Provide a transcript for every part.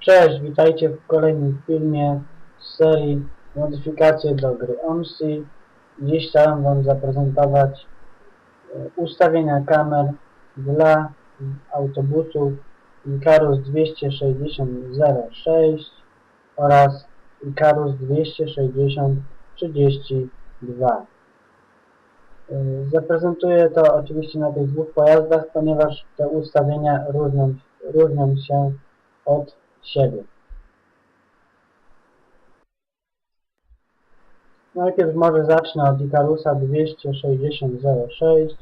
Cześć, witajcie w kolejnym filmie z serii Modyfikacje do gry OMSI. Dziś chciałem Wam zaprezentować e, ustawienia kamer dla autobusów Icarus 260-06 oraz Icarus 260-32. E, Zaprezentuję to oczywiście na tych dwóch pojazdach, ponieważ te ustawienia różnią, różnią się od siebie. Najpierw może zacznę od Icarusa 260-06.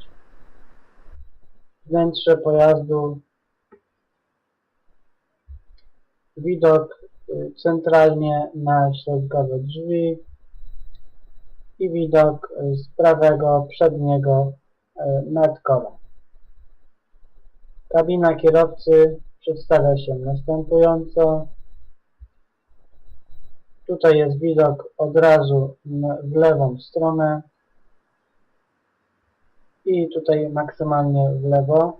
Wnętrze pojazdu. Widok y, centralnie na środkowe drzwi i widok y, z prawego przedniego y, nadkola. Kabina kierowcy przedstawia się następująco. Tutaj jest widok od razu w lewą stronę i tutaj maksymalnie w lewo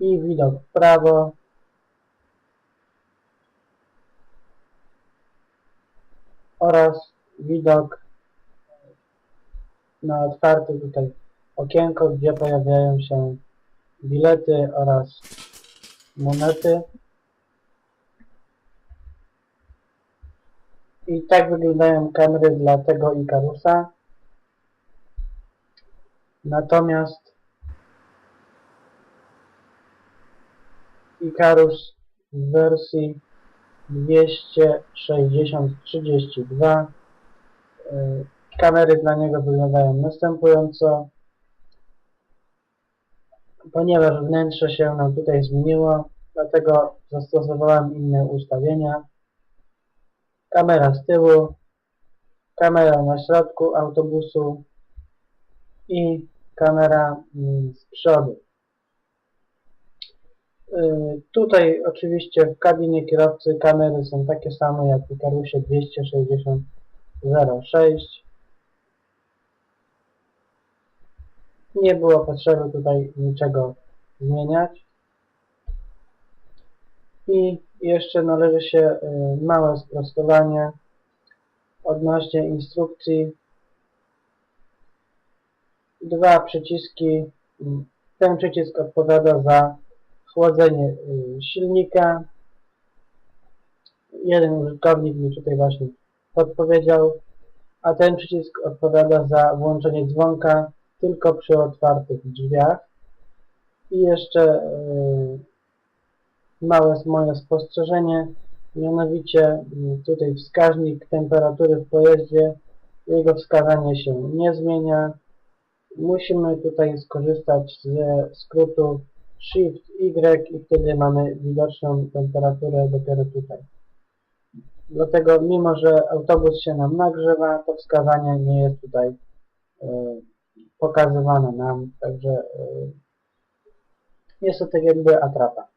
i widok w prawo oraz widok na otwarte tutaj okienko, gdzie pojawiają się bilety oraz monety. I tak wyglądają kamery dla tego Icarusa. Natomiast Icarus w wersji 260-32 y, kamery dla niego wyglądają następująco ponieważ wnętrze się nam tutaj zmieniło, dlatego zastosowałem inne ustawienia. Kamera z tyłu, kamera na środku autobusu i kamera mm, z przodu. Yy, Tutaj oczywiście w kabinie kierowcy kamery są takie same jak w Icarusie 260-06. Nie było potrzeby tutaj niczego zmieniać. I jeszcze należy się y, małe sprostowanie odnośnie instrukcji. Dwa przyciski. Ten przycisk odpowiada za chłodzenie y, silnika. Jeden użytkownik mi tutaj właśnie podpowiedział, a ten przycisk odpowiada za włączenie dzwonka tylko przy otwartych drzwiach. I jeszcze yy, małe moje spostrzeżenie, mianowicie tutaj wskaźnik temperatury w pojeździe, jego wskazanie się nie zmienia. Musimy tutaj skorzystać ze skrótu Shift Y i wtedy mamy widoczną temperaturę dopiero tutaj. Dlatego mimo, że autobus się nam nagrzewa, to wskazanie nie jest tutaj yy, pokazywane nam, także yy, jest to tak jakby atrapa.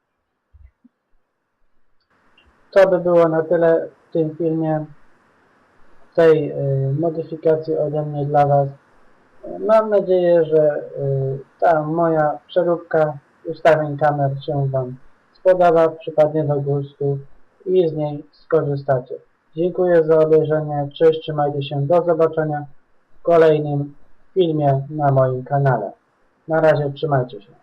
To by było na tyle w tym filmie, tej yy, modyfikacji ode mnie dla Was. Mam nadzieję, że yy, ta moja przeróbka ustawień kamer się Wam spodoba, przypadnie do gustu i z niej skorzystacie. Dziękuję za obejrzenie, cześć, trzymajcie się, do zobaczenia w kolejnym filmie na moim kanale. Na razie trzymajcie się.